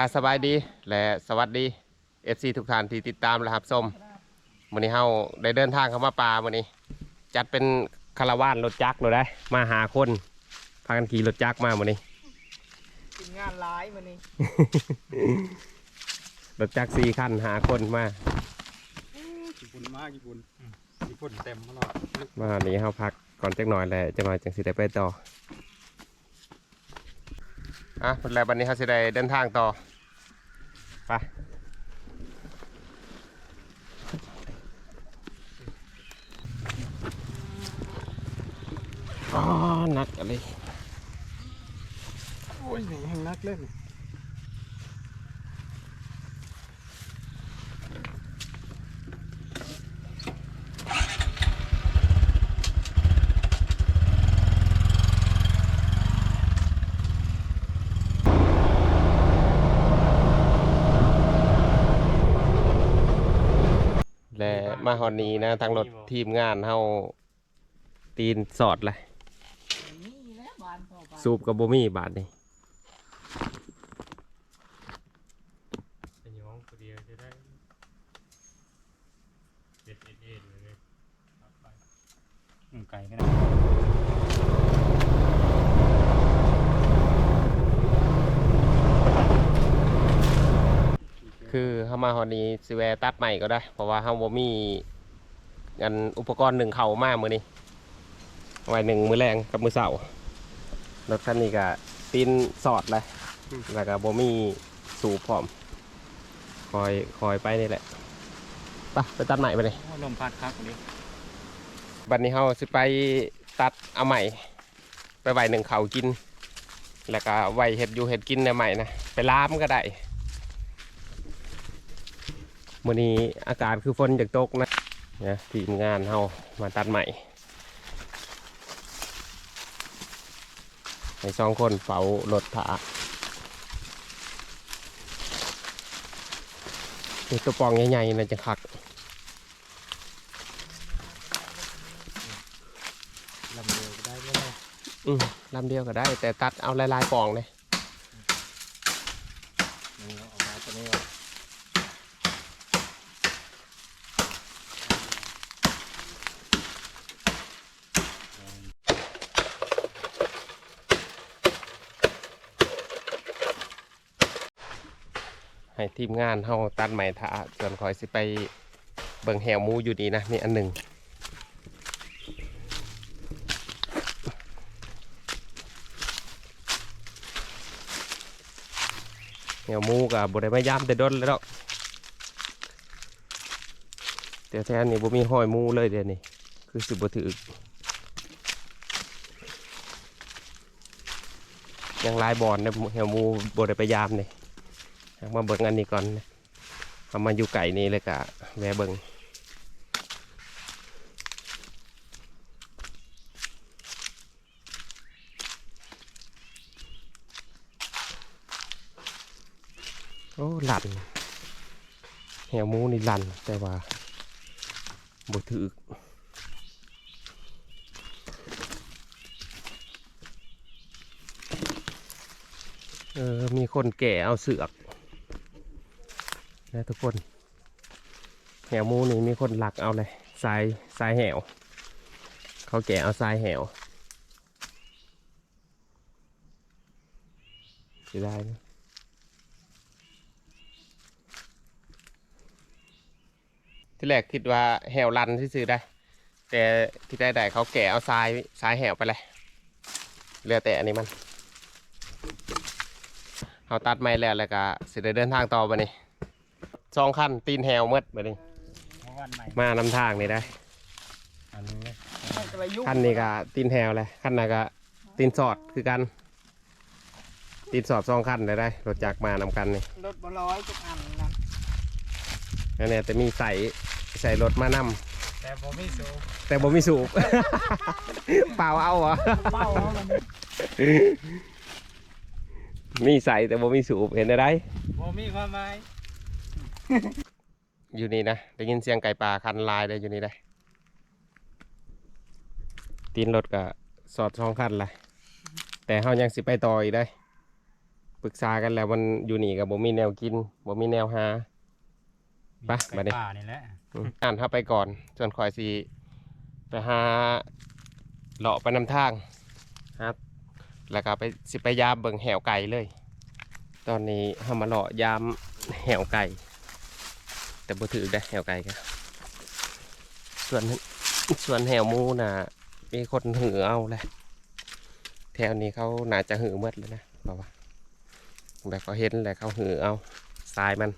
ค่ะสบายดีและสวัสดี FC ทุกท่านที่ติดตามและรับชมวันนี้เฮาได้เดินทางเข้ามาป่าวันนี้ จัดเป็นคาราวานรถจักรเลยได้ มาหาคนพากันขี่รถจักรมาวันนี้กินงานร้ายมันนี่รถจักรสี่คันหาคนมาญี่ปุ่นมากญี่ปุ่นญี่ปุ่นเต็มมาแล้วมาวันนี้เฮาพักก่อนจักหน่อยแหละจักหน่อยจังสิได้ไปต่ออะแล้ววันนี้เฮาสิได้เดินทางต่อ ไปอ๋อหนักอะไรโอ้ยหนีแห่งนักเล่น และ มาฮอนนี้นะ ทางรถทีมงานเฮาตีนสอดเลยนี่แหละบ้านพ่อบ้านสูบกับบ่มีบาทนี่เป็นย้องคนเดียวจะได้เจ็ดเอ็ดเอ็ดเลยครับไปอืมไก่ก็ได้ คือเฮามาฮอนนี้สิแวะตัดใหม่ก็ได้ เพราะว่าเฮาบ่มีอันอุปกรณ์หนึ่งเข่ามามื้อนี้เอาไว้หนึ่งมื้อแรงกับมื้อเช้ารถคันนี้ก็ตีนสอดเลยแล้วก็บ่มีสูบพร้อม คอยคอยไปนี่แหละไปไปตัดใหม่ไปเลยโอ้ลมพัดครับคนนี้บัดนี้เฮาสิไปตัดเอาใหม่ ไปไว้หนึ่งเขากิน แล้วก็ไว้เห็ดอยู่เห็ดกินในใหม่นะไปล้ามก็ได้ มื้อนี้อากาศคือฝนจากตกนะนะทีมงานเฮามาตัดใหม่ให้สองคนเฝ้ารถถาตัวปองใหญ่ๆนะจะคักลำเดียวก็ได้ไม่ได้อืมลำเดียวก็ได้ แต่ตัดเอาลายๆปองเลย นี่เอามาตัวนี้เอา ให้ทีมงานเฮาตัดใหม่ถาส่วนคอยสิไปเบิ่งแหวมูอยู่ดีนะนี่อันหนึ่งแหวมูกับบได้มายามแต่ดนแล้วดอกแต่แท้นี่บ่มีห้อยมูเลยเดี๋ยวนี้คือสิบบ่ถือยังลายบอลเนี่ยแหวมูบ่ได้ไปยามนี่ อยากมาเบิ่งอันนี้ก่อนเอามาอยู่ไก่นี้เลยกะแวะเบิ่งโอ้หลันแหวมูนี่หลันแต่ว่าบ่ถือเออมีคนแก่เอาเสือก นะทุกคนแหวมูนี่มีคนหลักเอาเลยทรายทรายแหวเขาแก่เอาทรายแหวจะได้นะที่แรกคิดว่าแหวลันที่ซื้อได้ แต่ที่ได้ได้เขาแก่เอาทรายทรายแหวไปเลยเหลือแต่อันนี้มันเขาตัดไม้แล้วแล้วก็สิได้เดินทางต่อไปนี่ สองคันตีนแหวหมดไปนี่เมื่อวันใหม่มานำทางนี่ได้อันนี้มันกระยุกคันนี้ก็ตีนแหวเลยคันนั้นก็ตีนสอดคือกัน ตีนสอดสองคันเลยได้รถจักรมานำกันนี่รถบร้อยทุกอันนั้นอันเนี้ยแต่มีใส่ใส่รถมานำแต่ผมไม่สูบแต่บ่มีสูบ เปล่าเอาเหรอเป้าเอามันมีใส่แต่บ่มีสูบเห็นได้ผมมีความหมาย อยู่นี่นะได้ยินเสียงไก่ป่าคันลายได้อยู่นี่ได้ตีนรถก็สอดสองคันเลยแต่เฮายังสิไปต่ออีกได้ปรึกษากันแล้วมันอยู่นี่กับบ่มีแนวกินบ่มีแนวหา ไปไก่มาดิ ป่านี่แหละอืมอ่านเข้าไปก่อนส่วนคอยสิไปหาเลาะไปนำทางครับ แล้วก็ไปสิไปยามเบิ่งแหวไก่เลย ตอนนี้เฮามาเลาะยามแหวไก่ แต่บ่ถือได้แหวไก่ก็ส่วนส่วนแหวมูน่ะ มีคนหือเอาแหละแถวนี้เขาน่าจะหือเมดเลยนะเพราะว่าแต่เขาเห็นแหละเขาหือเอาทรายมัน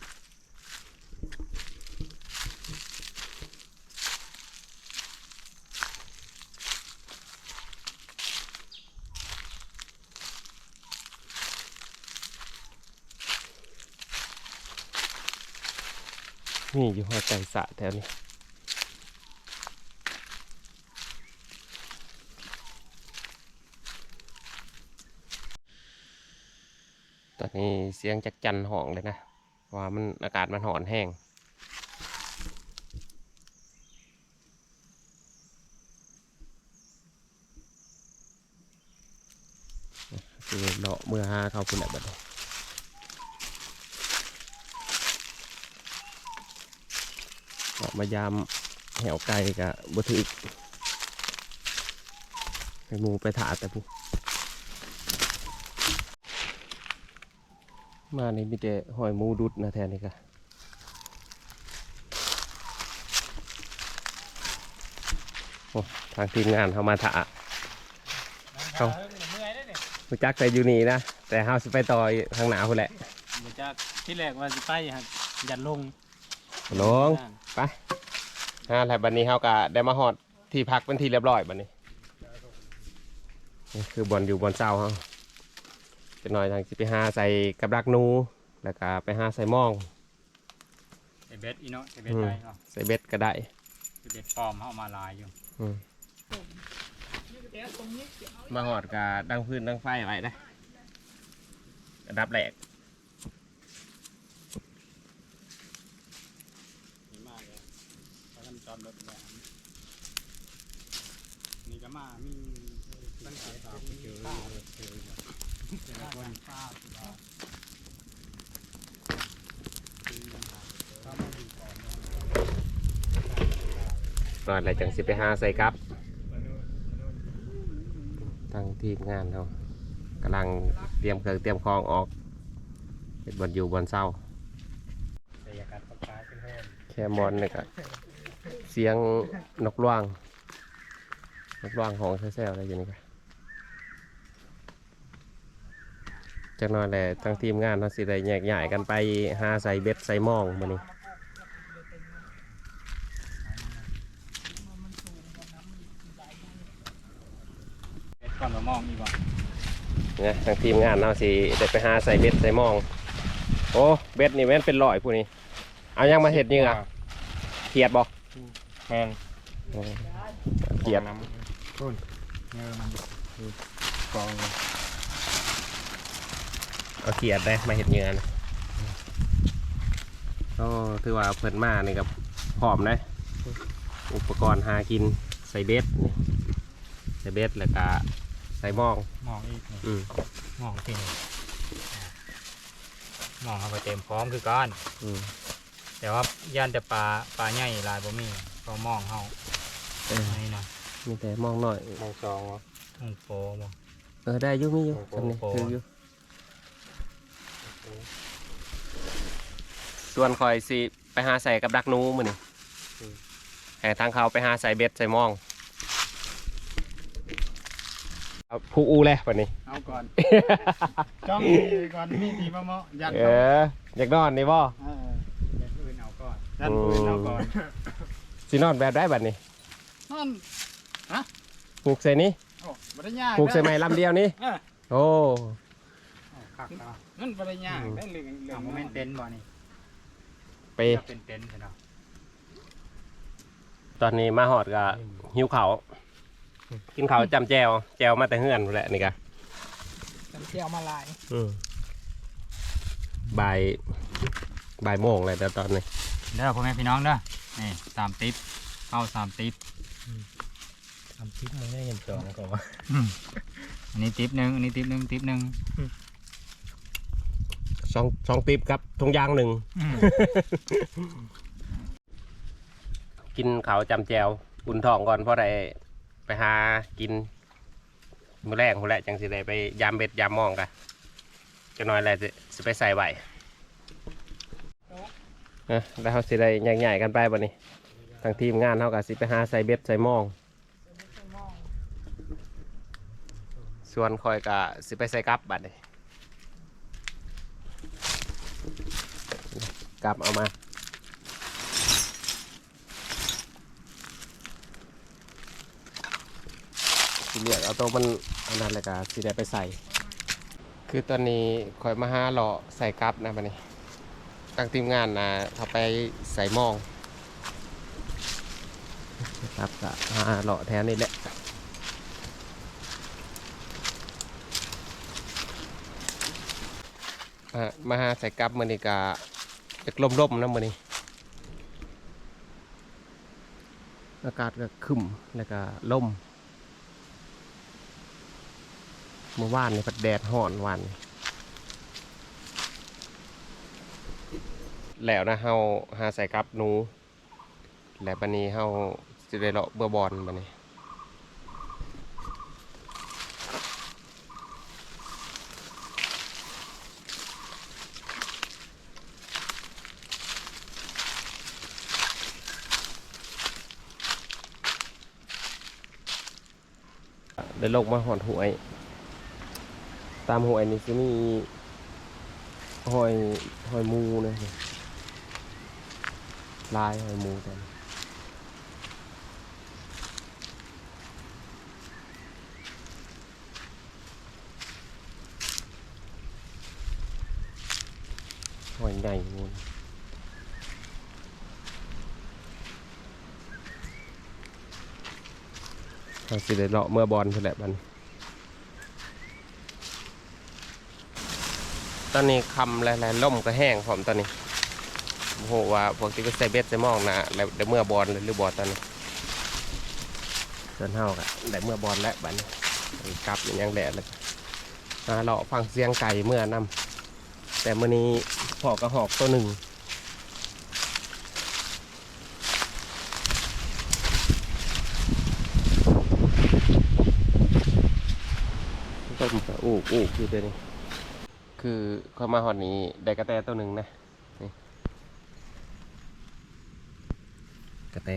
นี่อยู่หัวใจสะแถวนี้ตอนนี้เสียงจักจันห้องเลยนะว่ามันอากาศมันหอนแห้งคือเลาะเมื่อหาเข้าพุ่นแหละบัดนี้เลาะ มายามแหวไก่กะบ่ถึกไปหมูไปถาแต่ผู้มานี่มีแต่หอยหมูดุดนะแทนนี่กะโอ้ทางทีมงานเขามาถาเอาเมื่อยได้เนี่ยรู้จักแต่อยู่นี่นะ แต่เฮาสิไปต่อทางหนาวพุ่นแหละมาจากที่แรกว่าสิไปครับยันลงลง ฮะแล้วบัดนี้เฮาก็ได้มาฮอดที่พักเป็นที่เรียบร้อยบัดนี้นี่คือบอนอยู่บอนเศร้าเฮาจะหน่อยทางสิไปหาใส่กับรักหนู แล้วก็ไปหาใส่หม่องไอเบ็ดอีเนาะไอเบ็ดอืมได้เนาะใส่เบ็ดก็ได้ไอเบ็ดปลอมเข้ามาลายอยู่อืมเดี๋ยวตรงนี้เดี๋ยวเอามาฮอดก็ดังพื้นดังไฟไว้นะอันดับแรก เห็นมากเลยพากันจอดรถแบบนี่ก็ มามีตั้งแต่สาวเจอเจอแต่ละคนป้าสิว่าหน่อยแล้วจังสิไปหาใส่กับทางทีมงานเรากำลังเตรียมเครื่องเตรียมของออกเป็นบอนอยู่บอนเศร้าแต่อยากกัดปากกาเป็นเพิ่มแค่มอนนี่ก็เสียงนกร่วา งนกร่วางของแซ่ๆอะไรอยู่นี่ก็จากหนั้นแหละทั้งทีมงานเราสิได้แยกย้ายกันไปหาใส่เบ็ดใส่หมองมานี่เบ็ดก่อนมามองอีกบ่นะทั้งทีมงานเราสิได้ไปหาใส่เบ็ดใส่หมอง โอ้เบ็ดนี่แม่นเป็นร้อยผู้นี้เอายังมาเห็ดนี่อะเขียดบอกแมนเขียดน้ำ ต้นเนื้อมันกองเอาเขียดได้มาเห็ดเงินก็ถือว่าเพิ่นมานี่กับพร้อมเลยอุปกรณ์หากินใส่เบ็ดนี่ใส่เบ็ดแล้วก็ใส่หมองมองอีกนี่อืมมองที่นี่มองเอาไปเต็มพร้อมคือก้อนอืมแต่ว่าย่านแต่ปลาปลาใหญ่หลายบ่มีก็มองเฮาเอออันนี้นะ มีแต่หมองหน่อยมองสองมองโปบ่เออได้อยุ่มีอยู่โอ้โหทำนี่โอ้โหคืออยู่ส่วนคอยสิไปหาใส่กับดักหนูมือนี่แต่ทางเขาไปหาใส่เบ็ดใส่หมองเอาผู้อูแหละวันนี้ เอาก่อน จ้องดีก่อนมีทีมาเหมาะยันเอออยากนอนนี่บ่เออเบ็ดอื่นเอาก่อนยันปืนเอาก่อนสินอนแบบได้บัดนี้นั่น ปลูกใส่นี้โอ้บริยากปลูกใส่ไม้ลำเดียวนี้เออ โอ้ คักเนาะนั่นบริยากได้เรื่องเรื่อเอางโมเมนต์เต็นท์บ่นี่ไป จะเป็นเต็นท์ใช่เนาะตอนนี้มาหอดก็หิวเขาวกินเขาวจำแจวแจวมาแต่เฮือนนั่นแหละนี่กะจำเจียวมาลายอืมบ่ายบ่ายโมงเลยแต่ตอนนี้เด้อพ่อแม่พี่น้องเด้อนี่สามติ๊บเข้าสามติ๊บ ทำทิปมันได้เงินจองก่อนวะอันนี้ติ๊บหนึ่งอันนี้ติ๊บหนึ่งติ๊บหนึ่งสองสองติบครับทงยางหนึ่งกินเขาวจำแจวอุ่นท้องก่อนเพราะได้ไปหากิน มื้อแรกมื้อแรกจังสิได้ไปยามเบ็ดยามมองกันจะน้อยแหละสิสิไปใส่ใบเอ้อแล้วเขาสิได้ใหญ่ๆกันไปบ่นี้ทางทีมงานเขาก็สิไปหาใส่เบ็ดใส่หมอง ส่วนคอยก็สิไปใส่กลับบัดนี้กลับเอามาสิเลือกเอาตัวมันอันนั้นเลยก็สิได้ไปใส่ คือตอนนี้คอยมาห้าเลาะใส่กลับนะบัดนี้ตั้งทีมงานนะเขาไปใส่หมอง ครับก็ห้าเลาะแถวนี้แหละ อะ มาหาใส่กลับมือนี้กะจะลมลมนะมือนี้อากาศก็คึมแล้วก็ลมเมื่อวานนี่พัดแดดห่อนวานแล้วนะเฮาหาใส่กลับหนู แล้วบันนี้เฮาสิได้เลาะเบื่อบอลบันนี้ ได้ลงมาหอดหวย ตามหวยนี่จะมีหอยหอยมูนะลายหอยมูกันหอยใหญ่มูน เราสิได้เลาะเมื่อบอลเพื่อแหละมันตอนนี้คำหลายๆล่มก็แห้งผมตอนนี้โอ้โหว่าพวกที่ก็ใส่เบ็ดใส่มองนะแล้วได้เมื่อบอลหรือบอลตอนนี้ส่วนเท่ากันได้เมื่อบอลแล้วบันี้กลับอย่างยังแดดเลยมาเลาะฟังเสียงไก่เมื่อนำแต่มื่อนี้หอกระหอกตัวหนึ่ง ต้มก็อูกอูกอยู่เดี๋ยวนี้คือเข้ามาหอดนี้ได้กระแตตัวหนึ่งนะนี่กระแต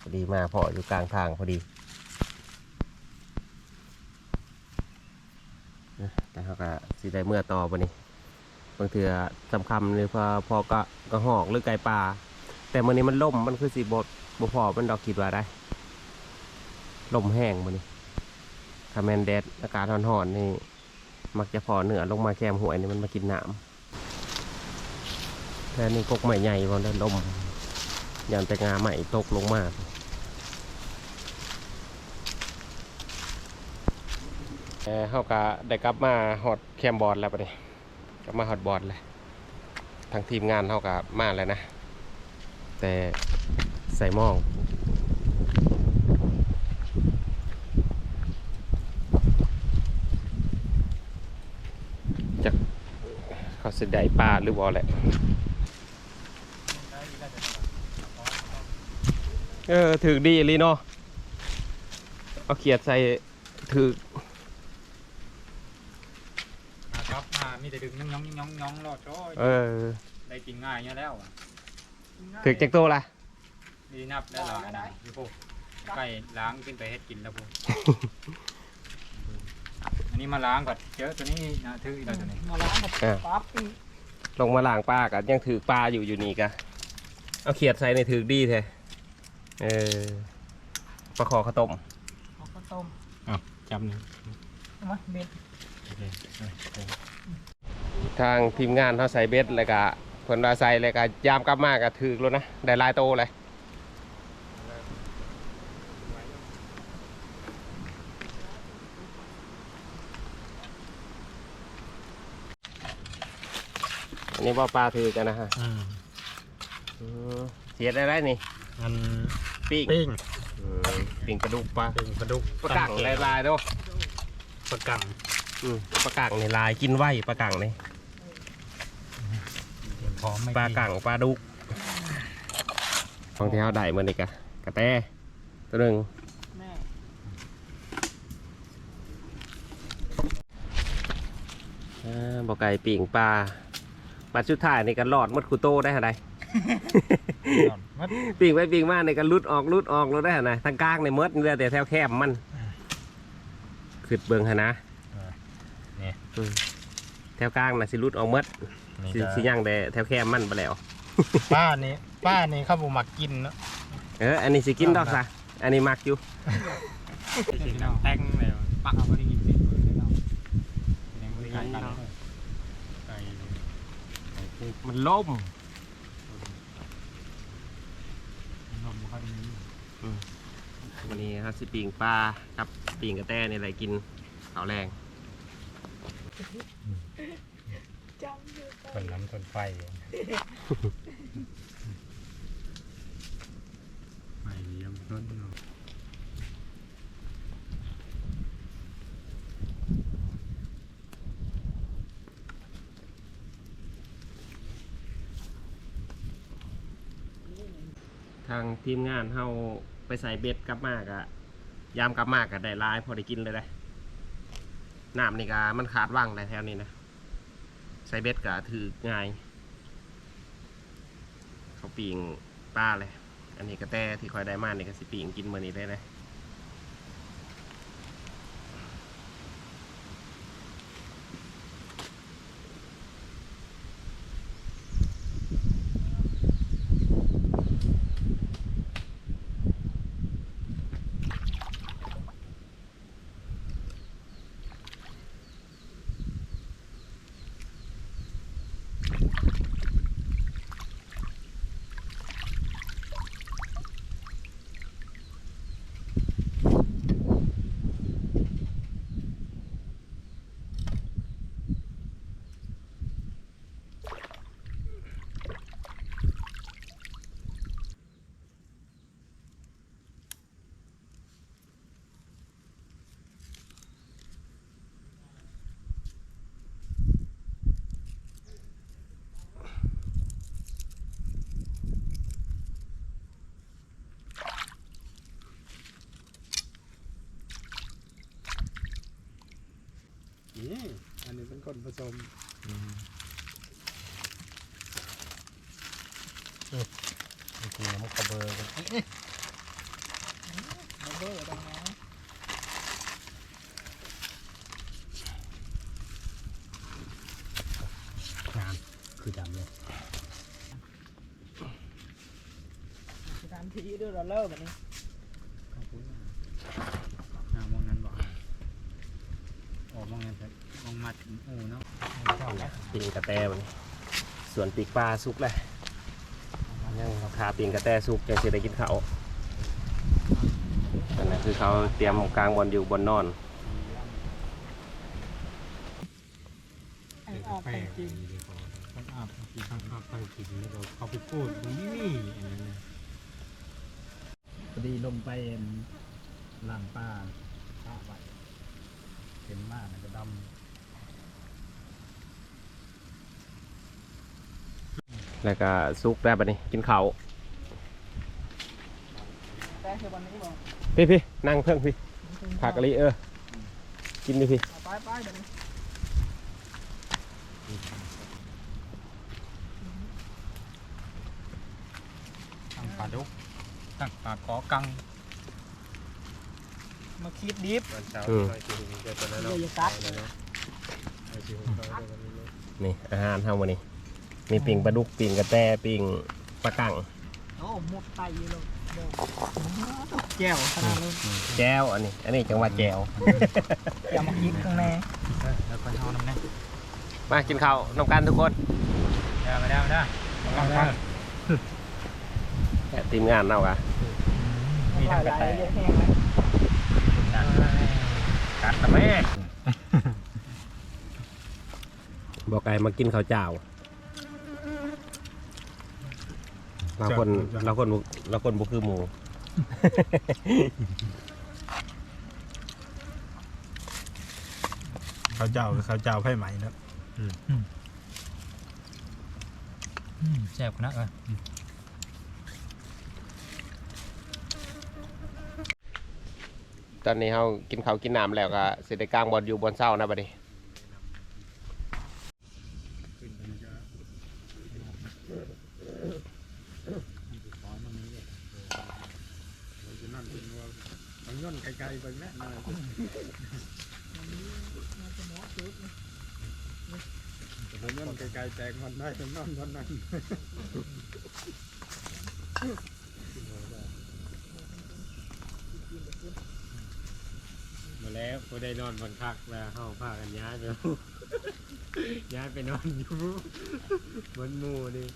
พอดีมาพาะอยู่กลางทางพอดีแต่เขาก็สิได้เมื่อต่อปนี้บางเถื่อสำคัญเลยพอพอกระกระหอกหรือไก่ปลาแต่มื่อนี้มันล่มมันคือสีบดบ่พอมันดอกคิดว่าได้ลมแห้งมื่อนี้ ถ้าแมนแดดอากาศร้อนๆนี่ มักจะพอเหนือลงมาแคมหวยนี่มันมากินน้ำแต่นี่กกใหม่ใหญ่วันนั้นลมอย่างแต่งาใหม่ตกลงมาเออเขาก็ได้กลับมาฮอดแคมบอร์ดแล้วปะเนี่ยกลับมาฮอดบอร์ดเลยทางทีมงานเขาก็มาแล้วนะ แต่ใส่หมอง เขา สิได้ปลาหรือบ่แหละเออถือดีอีหลีเนาะเอาเขียดใส่ถือครับมามีแต่ดึงน้องน้องน้องน้องรอดโอ้ยเออได้กินง่ายเนี่ยแล้วอะถือจักโตละดีนับได้หลายนะพี่พวกใกล้ล้างขึ้นไปเฮ็ดกินแล้วพวก อันนี้มาล้างก่อนเจอตัวนี้นะถืออีกแล้วตัวนี้มาล้างกับปั๊บอีกลงมาล่างปลากันยังถือปลาอยู่อยู่นี่กะเอาเขียดใส่ในถือดีแท้เออปลาขอข้าวต้มเอาข้าวต้มจำหนึ่งใช่ไหมเบ็ดทางทีมงานเขาใส่เบ็ดเลยกะเพิ่นว่าใส่เลยกะยามกลับมากะถือแล้วนะได้หลายโตเลย อันนี้ว่าปลาถือกันนะฮะอืมอืมเสียได้ไรนี่มันปีกปิ้งอืมปิ่งกระดูกปลาปิ้งปลาดุกปลากังลายลายๆเด้อปลากังอืมปลากังในลายกินไว้ปลากังนี่พร้อมไม่ปลากั่งปลาดุกของที่เขาได้เมื่อนี้กะกระแตตัวหนึ่งแม่อ่าบอกไก่ปิ่งปลา บัดชุดท้ายนี่กันรอดหมดคูโตได้อะไรมัดปิ่งไปปิ่งมาในกันลุดออกลุดออกลุดได้หนทางกลางในมดนี่แหละแต่แถวแคบมันขึ้นเบิงหนนะอืมแถวกลางน่ะสิลุดออกหมดนี่สิก็สิย่างแต่แถวแคบมันไปแล้ว ป้านี่ป้านี่เขาบ่มักกินเนาะเอออันนี้สิกินดอกซะอันนี้มักอยู่สิน้ำแตงแล้วปักเอาบ่ได้กินเผ็ดเลยเนาะยังบ่ได้กินกันไก่ไก่ปุ๊บ มันล่มนมเขาดีวันนี้ครับสิปิ่งปลากับปิ่งกระแตนี่แหละกินข้าวแรงจำอยู่ทนน้ำทนไฟไม่เยี่ยมต้นเนาะ ทางทีมงานเฮาไปใส่เบ็ดกลับมากะยามกลับมากะได้ลาย พอได้กินเลยเลยน้ำนี่กะมันขาดว่างในแถวนี้นะใส่เบ็ดกะถือง่ายเขาปีงปลาเลย อันนี้กระแตที่คอยได้มานี่ก็สิปีงกินมื้อนี้ได้เลย นี่อันนี้เป็นคนผสมจริงๆมันกระเบอร์มาเบอร์ดังนะงานคือดำเลยสถานที่ด้วยเราเลิกแบบนี้ ขอบคุณอ่ามองนั้นบอกออกมองนั้นเถอะมองมัดโอ้เนาะ ปิ่งกระแตมันส่วนปีกปลาสุกเลยยังคาปิ่งกระแตสุกยังสิได้กินเขาวอันนั้นคือเขาเตรียมกลางบอลอยู่บนนอนไอ้ออกของจริงต้องอาบกินข้างอาบตั้งกินแล้วก็เขาไปพูดตรงนี้นี่อันนั้นะพอดีลงไปล่างป้าป้าไปเห็นมากมันก็ดำ แล้วก็สุกได้ปะนี่กินเขาวแต่คือวันนี้บอกพี่พี่นั่งเพิ่งพี่ผักกะลิเออ กินดิพี่เอาไปไปแบบนี้ำตั้งปลาดุกตั้งปลาขอกัง มาคิดดิฟอืมเดี๋ยวจะซัดเลยนี่อาหารเท่าวันนี้ มีปิ่งปลาดุกปิ่งกระแตปิ่งปลากังโอ้หมดไตอยู่เลยเดี๋ยวแก้วขนาดนี้แจ้วอันนี้ อันนี้จังหวัดแจ้วอย่ามาคิดข้างในแล้วก็เท่าน้ำแน่มากินข้าวน้ำกันทุกคนได้ไม่ได้ไม่ได้กังกังทีมงานเนาะกะมีทั้งกระแตเยอะแห้งเลยกัดทำไมบอกไก่มากินข้าวเจ้า เราคนเราคนบ่เราคนบุคือหมูเขาเจ้าคือเขาเจ้าไพ่ไหมเนอะอืมแซ่บนะเออตอนนี้เรากินข้าวกินน้ำแล้วก็สิได้กลางบอลอยู่บนเสานะบัดนี้ขึ้นไปมันก็ขอมันนี้เลยเราจะนั่นเป็นว่าบางย่นไกลๆไปแม่นายแต่ผมย่นไกลๆแตงมัน ได้เป็นนอนวันนั้นมาแล้วพอได้นอนบนคักแล้วเข้าผ้ากันย้ายไปย้ายไปนอนอยู่บนหมู่นี่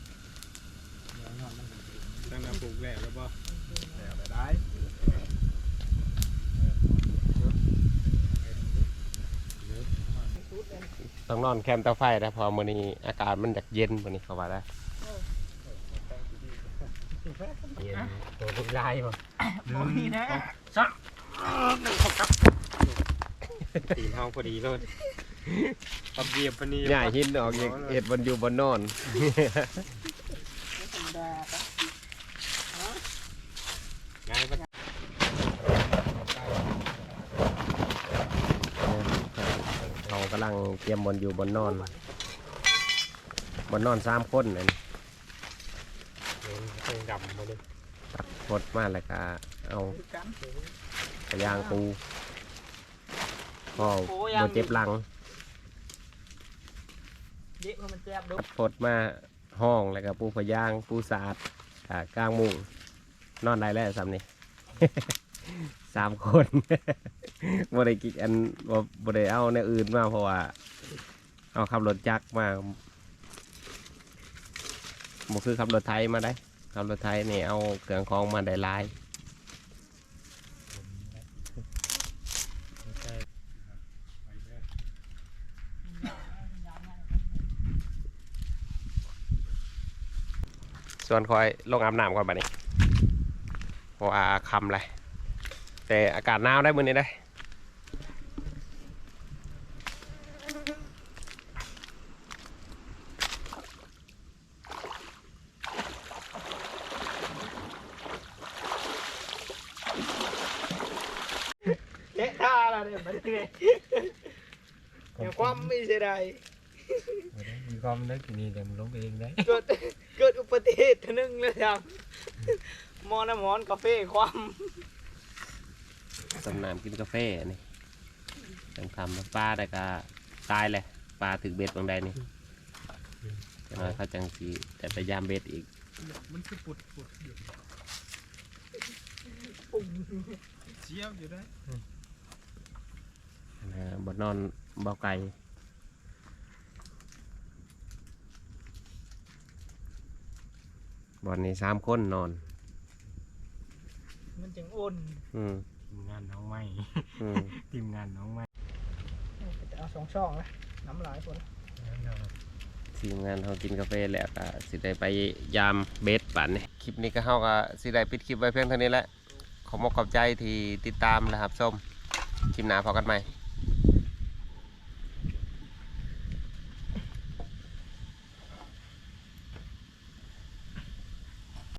ตั้งแต่ปลูกแล้วแล้วป่ะแล้วไปได้ ต้องนอนแคมป์เตาไฟนะเพอมื้อนี้อากาศมันอยากเย็นมื้อนี้เขาว่าได้เย็นตัวลูกลายบ่โอ้ยนะตีนเฮาพอดีเลยปับเหยียบปานนี้หญ้าหินออกอีกเฮ็ดบนอยู่บนนอน ธรรมดาปะ ย้ายไป เขากำลัง เตรียมบนอยู่บนนอนบนนอนสามคนนั่นเพิ่งดำมาเลยตัดพดมาแล้วก็เอาคือกันกระยางปูพ่อบ่เจ็บหลังเด็กมันแซ่บดุตัดพดมาห้องแล้วก็ปูพะยางปูสาดอ่ากลางมุงนอนได้แล้วสามนี่สามคน บ่ได้กินอันบ่บ่ได้เอาในวอื่นมาเพราะว่า เอาขับรถจักรมาบ่คือขับรถไทยมาได้ขับรถไทยนี่เอาเครื่องของมาได้หลายส่วนคอยลงอาบน้ำก่อนบัดนี้เพราะว่าคำเลย แต่อากาศหนาวได้มื้อนี้ได้เจ๊ท่าละเนี่ยมันเลยเดี๋ยวความไม่เสียดายมีความนึกนี่เดี๋ยวมันลงเองได้เกิดเกิดอุบัติเหตุเท่านึงเลยครับมอน้ำหมอนกาแฟความ สำนานกินกาแฟนี่จังคำแล้วปลาแต่ก็ตายเลยปลาถึกเบ็ดบางใดนี่จังน้อยเขาจังสีแต่ไปยามเบ็ดอีกมันคือปุดปุดอยู่เชี่ยวอยู่ได้นะบนนอนเบาไก่บอนนี้สามคนนอน มันจึงอุ่นอืม ทีมงานน้องใหม่อืมทีมงานน้องใหม่จะเอาสองช่องนะน้ำลายคนทีมงานเขากินกาแฟแล้วก็สิได้ไปยามเบสป่านนี่คลิปนี้ก็เขาก็สิได้ปิดคลิปไว้เพียงเท่านี้แหละขอมอบขอบใจที่ติดตามนะครับส้มคลิปหน้าพอกันใหม่